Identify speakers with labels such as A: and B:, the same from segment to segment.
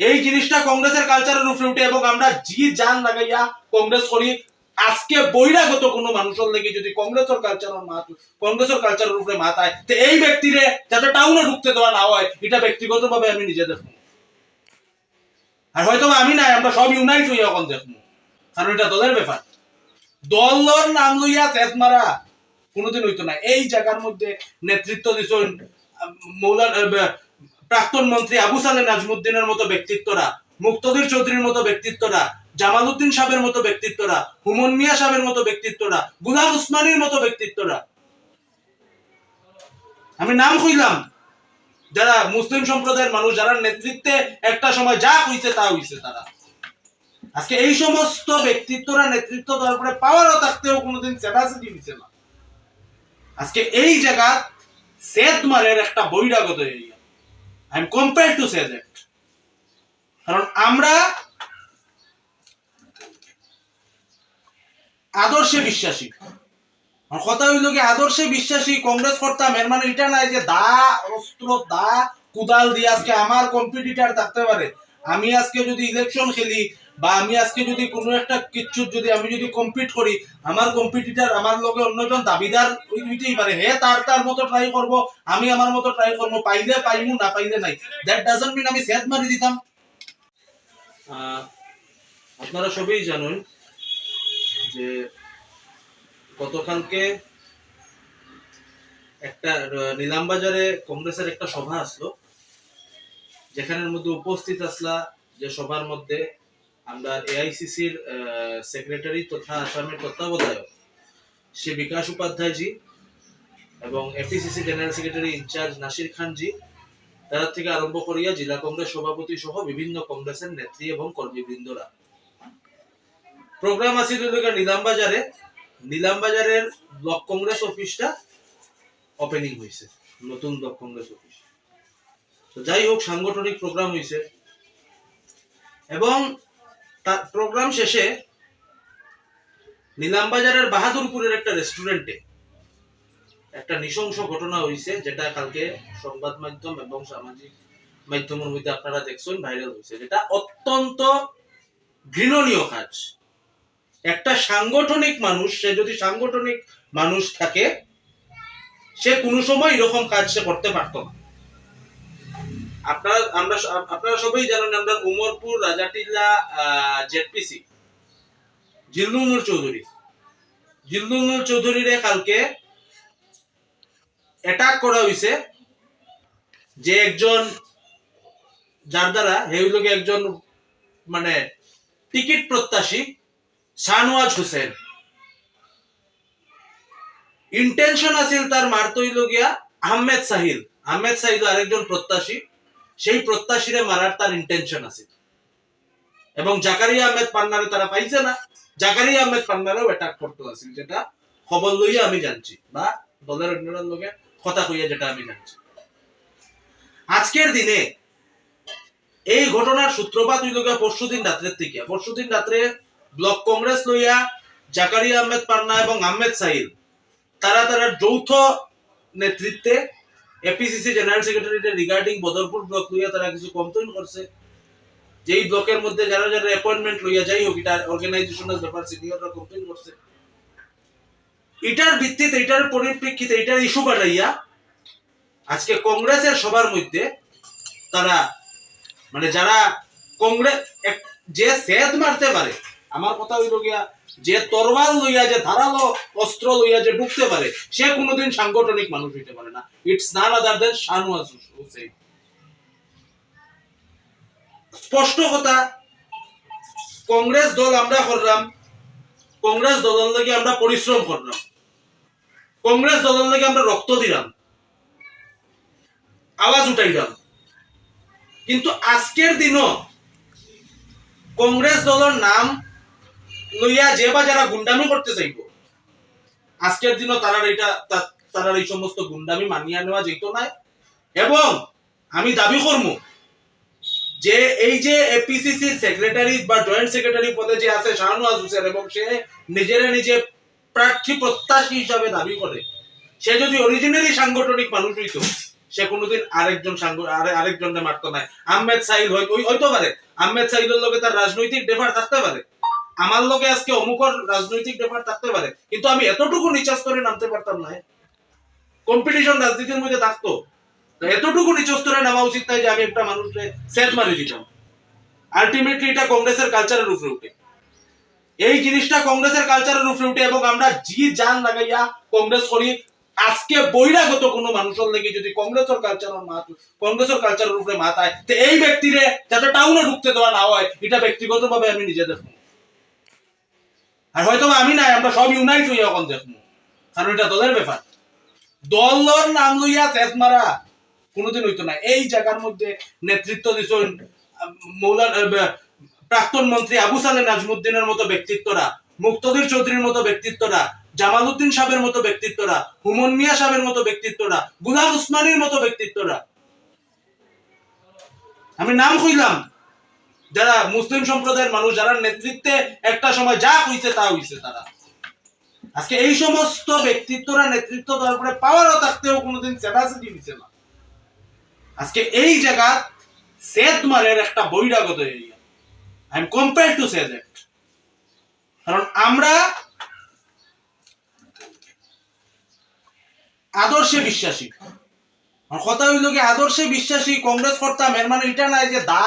A: এই জিনিসটা কংগ্রেসের কালচারের উপরে উঠে এবং আমরা জি জান লাগাইয়া কংগ্রেস করি। আজকে বহিরাগত কোনো মানুষের লেগে যদি কংগ্রেসের কালচারের মাত কংগ্রেসের কালচারের উপরে মাথায় তো এই ব্যক্তিরে যাতে টাউনে ঢুকতে দেওয়া না হয়, এটা ব্যক্তিগতভাবে আমি নিজে দেখব। আর হয়তো আমি নাই, আমরা সব ইউনাইট হইয়া এখন দেখব। কারণ এটা দলের ব্যাপার। দলর নাম লইয়া চেত মারা কোনোদিন হইতো না। এই জায়গার মধ্যে নেতৃত্ব দিছেন মৌলানা প্রাক্তন মন্ত্রী আবু সালে নাজমুদ্দিনের মতো ব্যক্তিত্বরা, মুক্তদির চৌধুরীর মতো ব্যক্তিত্বরা, জামালউদ্দিন সাহেবের মতো ব্যক্তিত্বরা হুমন মিয়া সাহেবের মতো ব্যক্তিত্বরা, গুলাম উসমানীর মতো ব্যক্তিত্বরা। আমি নাম কইলাম, যারা মুসলিম সম্প্রদায়ের মানুষ, যারা নেতৃত্বে একটা সময় যা হইছে তা হইছে তারা। আজকে এই সমস্ত ব্যক্তিত্বরা নেতৃত্ব দেওয়ার পরে পাওয়ারও থাকতেও কোনোদিন ক্যাপাসিটি দিছে না। আজকে এই জায়গা সেদ মারের একটা বৈরাগত area I am compare to say that কারণ আমরা আদর্শে বিশ্বাসী। কথা হইল কি, আদর্শে বিশ্বাসী কংগ্রেস কর্তা এর মানে এটা নাই যে দা অস্ত্র, দা কুদাল দিয়ে আজকে আমার কম্পিটিটার থাকতে পারে। আমি আজকে যদি ইলেকশন খেলি বা আমি আজকে যদি কোনো একটা কিচ্ছু যদি আমি যদি কম্পিট করি আমার কম্পিটিটার আমার লগে অন্যজন দাবিদার হইতেই পারে। হে তার তার মতো ট্রাই করব আমি আমার মতো ট্রাই করব পাইলে পাইমু না পাইলে নাই। দ্যাট ডাজন্ট মিন আমি সেট মারি দিতাম। আপনারা সবই জানেন যে গতকালকে একটা আহ, নিলামবাজারে কংগ্রেসের একটা সভা আসলো যেখানের মধ্যে উপস্থিত আসলা যে সভার মধ্যে আমরা এআইসিসির সেক্রেটারি তথা আসামের তত্ত্বাবধায়ক শ্রী বিকাশ উপাধ্যায়জি এবং APCC general secretary incharge Nasir Khanji, তার থেকে আরম্ভ করিয়া জেলা কংগ্রেস সভাপতি সহ বিভিন্ন কংগ্রেসের নেত্রী এবং কর্মীবৃন্দরা। প্রোগ্রাম আছিল নিলামবাজারে নিলামবাজারের ব্লক কংগ্রেস অফিসটা ওপেনিং হয়েছে নতুন ব্লক কংগ্রেস অফিস। তো যাই হোক, সাংগঠনিক প্রোগ্রাম হয়েছে এবং তার প্রোগ্রাম শেষে নিলামবাজারের বাহাদুরপুরের একটা রেস্টুরেন্টে একটা নৃশংস ঘটনা হয়েছে যেটা কালকে সংবাদ মাধ্যম এবং সামাজিক মাধ্যমের মধ্যে আপনারা দেখছেন ভাইরাল হয়েছে যেটা অত্যন্ত ঘৃণনীয় কাজ। একটা সাংগঠনিক মানুষ, সে যদি সাংগঠনিক মানুষ থাকে, সে কোনো সময় এরকম কাজ সে করতে পারতো না। কালকে যে একজন যার দ্বারা হেউলকে একজন মানে টিকিট প্রত্যাশী শাহনওয়াজ হোসেন ইন্টেনশন আছিল তার মারতে হইল গিয়া আহমেদ সাহিল আহমেদ সাহিল আরেকজন প্রত্যাশী। সেই প্রত্যাশীরে মারার তার ইন্টেনশন আছে। এবং জাকারিয়া আহমেদ পান্নারে তারা পাইছে না। জাকারিয়া আহমেদ পান্নারেও অ্যাটাক করতে আছিল, যেটা খবর লইয়া আমি জানছি, বা দলের অন্যরা লোকে কথা কইয়া যেটা আমি জানছি। আজকের দিনে এই ঘটনার সূত্রপাত হইল গিয়া পরশুদিন রাত্রের থেকে। পরশুদিন রাত্রে ব্লক কংগ্রেস লইয়া জাকারিয়া আহমেদ পান্না এবং আহমেদ সাহিল, তারা তারা যৌথ নেতৃত্বে APCC general regarding Badarpur block লইয়া তারা কিছু কমপ্লেন করছে। যেই ব্লকের মধ্যে যারা যারা অ্যাপয়েন্টমেন্ট লইয়া যাই হোক, এটা অর্গানাইজেশনাল ব্যাপার সিনিয়ররা কমপ্লেন করছে। এটার ভিত্তিতে, এটার পরিপ্রেক্ষিতে, এটার ইস্যু বাড়াইয়া আজকে কংগ্রেসের সবার মধ্যে তারা মানে যারা কংগ্রেস যে সেদ মারতে পারে আমার কথা হইল গিয়া, যে তরবাল লইয়া, যে ধারালো অস্ত্র লইয়া যে ঢুকতে পারে, সে কোনোদিন সাংগঠনিক মানুষ হইতে পারে না। It's none other than Shahnawaz Hussain স্পষ্ট কথা, কংগ্রেস দল আমরা করলাম, কংগ্রেস দলের লাগে আমরা পরিশ্রম করলাম। কংগ্রেস দলের লাগে আমরা রক্ত দিলাম। আওয়াজ উঠাইলাম। কিন্তু আজকের দিনও কংগ্রেস দলের নাম লইয়া যে বা যারা গুন্ডামি করতে চাইব, আজকের দিনও তারা এটা তারা এই সমস্ত গুন্ডামি মানিয়া নেওয়া যেত না এবং আমি দাবি করব যে এই যে এপিসিসি সেক্রেটারি বা জয়েন্ট সেক্রেটারি পদে যে আছে শাহনওয়াজ হোসেন এবং সে নিজেরা নিজে প্রার্থী প্রত্যাশী হিসাবে দাবি করে, সে যদি অরিজিনালি সাংগঠনিক মানুষ হইতো, সে কোনোদিন আরেকজন আরেকজনকে মারতো নাই। আহমেদ সাইল হয়তো হইতে পারে। আহমেদ সাইলের লগে তার রাজনৈতিক ডেফার থাকতে পারে। আমার লগে আজকে অমুকর রাজনৈতিক ডেফার থাকতে পারে, কিন্তু আমি এতটুকু নিচাস করে নামতে পারতাম না কম্পিটিশন রাজনীতির মধ্যে থাকতো। এতটুকু নিচু স্তরে নামা উচিত তাই যে আমি একটা মানুষকে সেট মারি দিতাম। আলটিমেটলি এটা কংগ্রেসের কালচারের উপরে উঠে। এই জিনিসটা কংগ্রেসের কালচারের উপরে উঠে এবং আমরা জি জান লাগাইয়া কংগ্রেস করি, আজকে বহিরাগত কোনো মানুষের লেগে যদি কংগ্রেসের কালচারের মাত কংগ্রেসের কালচারের উপরে মাথায় তো এই ব্যক্তিরে যাতে টাউনে ঢুকতে দেওয়া না হয়, এটা ব্যক্তিগতভাবে আমি নিজে দেখব আর হয়তো আমি নাই, আমরা সব ইউনাইট হইয়া এখন দেখব। কারণ এটা দলের ব্যাপার। দলর নাম লইয়া চেত মারা কোনোদিন হইতো না। এই জায়গার মধ্যে নেতৃত্ব দিছেন মৌলানা প্রাক্তন মন্ত্রী আবু সালে নাজমুদ্দিনের মতো ব্যক্তিত্বরা, মুক্তদির চৌধুরীর মতো ব্যক্তিত্বরা, জামালউদ্দিন সাহেবের মতো ব্যক্তিত্বরা হুমন মিয়া সাহেবের মতো ব্যক্তিত্বরা, গুলাম উসমানীর মতো ব্যক্তিত্বরা। আমি নাম কইলাম যারা মুসলিম সম্প্রদায়ের মানুষ, যারা নেতৃত্বে একটা সময় যা হইছে তা হইছে তারা। আজকে এই সমস্ত ব্যক্তিত্বরা নেতৃত্ব দেওয়ার পরে পাওয়ারও থাকতেও কোনোদিন সেবাসিটি দিছে না। আজকে এই জায়গা সেদ মারের একটা বৈরাগত area I am compare to say that কারণ আমরা আদর্শে বিশ্বাসী। কথা হইল কি, আদর্শে বিশ্বাসী কংগ্রেস মানে এটা নাই যে দা,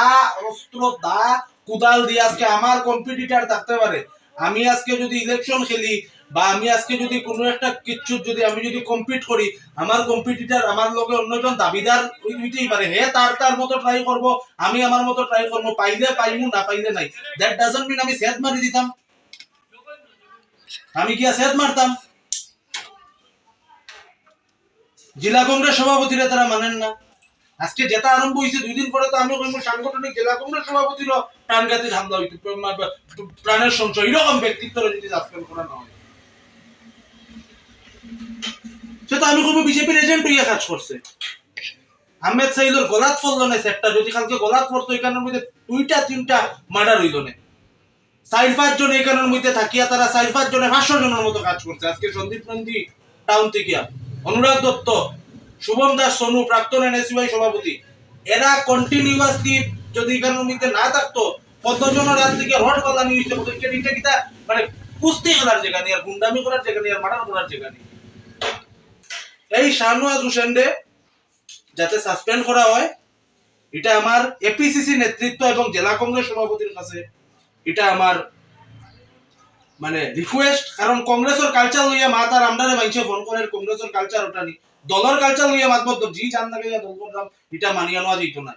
A: অস্ত্র, দা, কুদাল দিয়ে আজকে আমার কম্পিটিটার থাকতে পারে। আমি আজকে যদি ইলেকশন খেলি বা আমি আজকে যদি কোনো একটা কিচ্ছু যদি আমি যদি কম্পিট করি, আমার কম্পিটিটার আমার অন্যজন দাবিদার হইতেই পারে। হে, তার তার মতো ট্রাই করব, আমি আমার মতো ট্রাই করব, পাইলে পাইমু, না পাইলে নাই। দ্যাট ডাজন্ট মিন আমি সেদ মারি দিতাম। আমি কি সেদ মারতাম? জেলা কংগ্রেস সভাপতিরা তারা মানেন না। আজকে যেটা আরম্ভ হয়েছে, দুই দিন পরে তো আমি কইব, সাংগঠনিক জেলা কংগ্রেস সভাপতিরও প্রাণঘাতী হামলা হইতো প্রাণের সংশয় এরকম ব্যক্তিত্ব যদি সাসপেন্ড করা না হয়। সে তো আমি কইব, বিজেপির এজেন্ট হইয়া কাজ করছে। আহমেদ সাইদুর গলাত সেটটা, যদি কালকে গলাত পড়তো এখানের মধ্যে দুইটা, তিনটা মার্ডার হইল না। চার, পাঁচ জন এখানের মধ্যে থাকিয়া তারা চার, পাঁচ জনে পাঁচশো জনের মতো কাজ করছে। আজকে সন্দীপ নন্দী টাউন থেকে অনুরাগ দত্ত, শুভম দাস সোনু, প্রাক্তন এনএসইউআই সভাপতি, এরা কন্টিনিউয়াসলি যদি মধ্যে না থাকতো কতজনের রাত থেকে রড বালানি হয়েছে এটা মানে কুস্তি খেলার জায়গা নেই আর গুন্ডামি করার জায়গা নেই আর মার্ডার করার জায়গা নেই। এই শাহনওয়াজ হোসেন যাতে সাসপেন্ড করা হয়, এটা আমার এপিসিসি নেতৃত্ব এবং জেলা কংগ্রেস সভাপতির কাছে, এটা আমার মানে রিকোয়েস্ট কারণ কংগ্রেসের কালচার লইয়া মা তার আমদারে মাইছে ফোন করে কংগ্রেসের কালচার ওটা নি দলের কালচার লইয়া মাত মত জি জান না দল করলাম এটা মানিয়া নেওয়া যেত না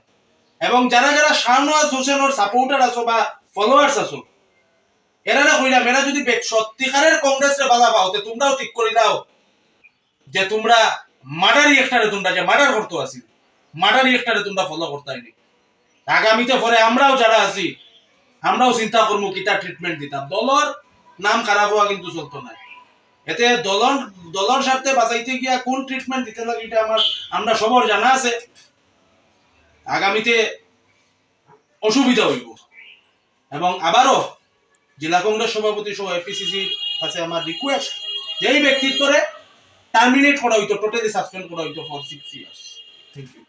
A: এবং যারা যারা শাহনওয়াজ হোসেনের সাপোর্টার আছো বা ফলোয়ার্স আছো এরা না কইলাম এরা যদি সত্যিকারের কংগ্রেসে বাধা পাও, তে তোমরাও ঠিক করে দাও যে তোমরা মার্ডারি একটারে তোমরা যে মার্ডার করতে আসি মার্ডারি একটারে তোমরা ফলো করতে হয়নি আগামীতে পরে আমরাও যারা আছি, আমরাও চিন্তা করব কিতা ট্রিটমেন্ট দিতাম। দলর নাম খারাপ হওয়া কিন্তু চলতো না এতে দলন দলর স্বার্থে বাঁচাইতে গিয়া কোন ট্রিটমেন্ট দিতে লাগে এটা আমার আমরা সবার জানা আছে। আগামীতে অসুবিধা হইব। এবং আবারও জেলা কংগ্রেস সভাপতি সহ এপিসিসি কাছে আমার রিকোয়েস্ট যেই ব্যক্তিত্বরে টার্মিনেট করা হইতো টোটালি সাসপেন্ড করা হইতো for six years thank you